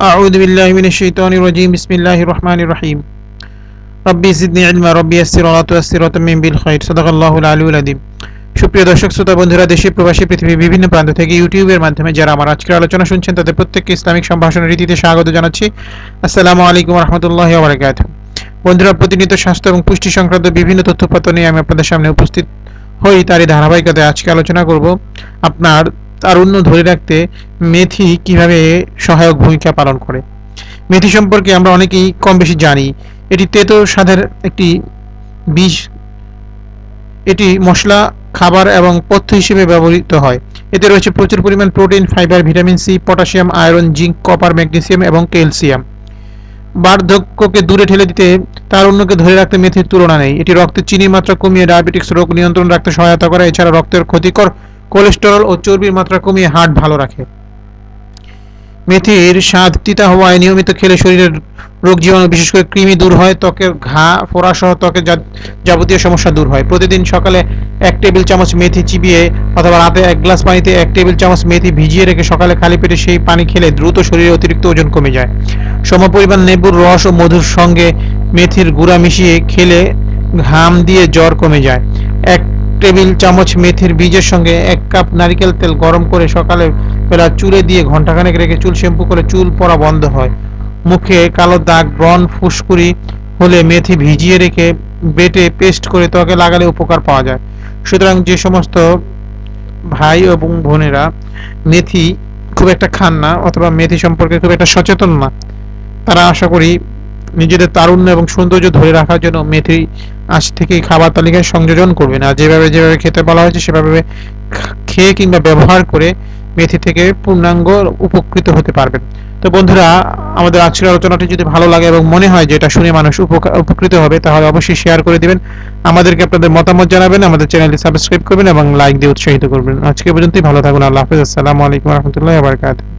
أعوذ بالله من الشيطان الرجيم بسم الله الرحمن الرحيم ربي زدني علما ربي يسر ولا تيسر وتمم بالخير صدق الله العلي العظيم সুপ্রিয় দর্শক শ্রোতা বন্ধুরা দেশে প্রবাসী পৃথিবীর বিভিন্ন প্রান্ত থেকে ইউটিউবের মাধ্যমে যারা আমার আজকের আলোচনা শুনছেন তাদের প্রত্যেককে ইসলামিক সম্ভাষণের রীতিতে স্বাগত জানাচ্ছি আসসালামু আলাইকুম রহমতুল্লাহ বারাকাত বন্ধুরা প্রতিনিয়ত স্বাস্থ্য এবং পুষ্টি সংক্রান্ত বিভিন্ন তথ্যপত্র নিয়ে আমি আপনাদের সামনে উপস্থিত হই তারই ধারাবাহিকতায় আজকে আলোচনা করব আপনার তারুণ্য ধরে রাখতে মেথি কীভাবে সহায়ক ভূমিকা পালন করে? মেথি সম্পর্কে আমরা অনেকেই কম বেশি জানি। এটি তেতো স্বাদের একটি বীজ। এটি মশলা, খাবার এবং পথ্য হিসেবে ব্যবহৃত হয়। এতে রয়েছে প্রচুর পরিমাণ protein, fibre, vitamin C, potassium, iron, zinc, copper, magnesium এবং ক্যালসিয়াম। বার্ধক্যকে দূরে ঠেলে দিতে তারুণ্যকে ধরে রাখতে মেথির তুলনা নেই। এটি রক্তে চিনির মাত্রা কমিয়ে ডায়াবেটিক্স রোগ নিয়ন্ত্রণ রাখতে সহায়তা করে। এছাড়া রক্তের ক্ষতিকর কোলেস্টেরল ও চর্বির মাত্রা কমিয়ে হার্ট ভালো রাখে। মেথির স্বাদ তিতা হওয়ায় নিয়মিত খেলে শরীরের রোগ জীবাণু, বিশেষ করে কৃমি দূর হয় ত্বকের ঘা ফোড়া সহ ত্বকের যাবতীয় সমস্যা দূর হয়। প্রতিদিন সকালে এক টেবিল চামচ মেথি চিবিয়ে অথবা রাতে এক গ্লাস পানিতে এক টেবিল চামচ মেথি ভিজিয়ে রেখে সকালে খালি পেটে সেই পানি খেলে দ্রুত শরীরে অতিরিক্ত ওজন কমে যায়। সমপরিমাণ লেবুর রস ও মধুর সঙ্গে মেথির গুঁড়া মিশিয়ে খেলে ঘাম দিয়ে জ্বর কমে যায়। এক টেবিল, চামচ মেথির বীজের সঙ্গে এক কাপ নারকেল তেল গরম করে সকালে বেলা চুলে দিয়ে ঘন্টাখানেক রেখে চুল শ্যাম্পু করে চুল পড়া বন্ধ হয়। মুখে কালো দাগ, ব্রণ, ফুসকুড়ি হলে মেথি ভিজিয়ে রেখে বেটে পেস্ট করে ত্বকে লাগালে উপকার পাওয়া যায়। সুতরাং যে সমস্ত ভাই এবং বোনেরা মেথি খুব একটা খান না অথবা মেথি সম্পর্কে খুব একটা সচেতন না, তারা আশা করি নিজেদের তারুণ্য এবং সৌন্দর্য ধরে রাখার জন্য মেথি আজ থেকেই খাবার তালিকায় সংযোজন করবেন। আর যেভাবে যেভাবে খেতে বলা হয়েছে, সেভাবে খেয়ে কিংবা ব্যবহার করে মেথি থেকে পূর্ণাঙ্গ উপকৃত হতে পারবেন। তো বন্ধুরা, আমাদের আজকের আলোচনাটি যদি ভালো লাগে এবং মনে হয় যে এটা শুনে মানুষ উপকা- উপকৃত হবে, তাহলে অবশ্যই শেয়ার করে দিবেন। আমাদেরকে আপনাদের মতামত জানাবেন, আমাদের চ্যানেলটি সাবস্ক্রাইব করবেন এবং লাইক দিয়ে উৎসাহিত করবেন। আজকে পর্যন্তই, ভালো থাকুন, আল্লাহ হাফেজ, আসসালামু আলাইকুম রহমতুল্লাহ বারকাতুহ।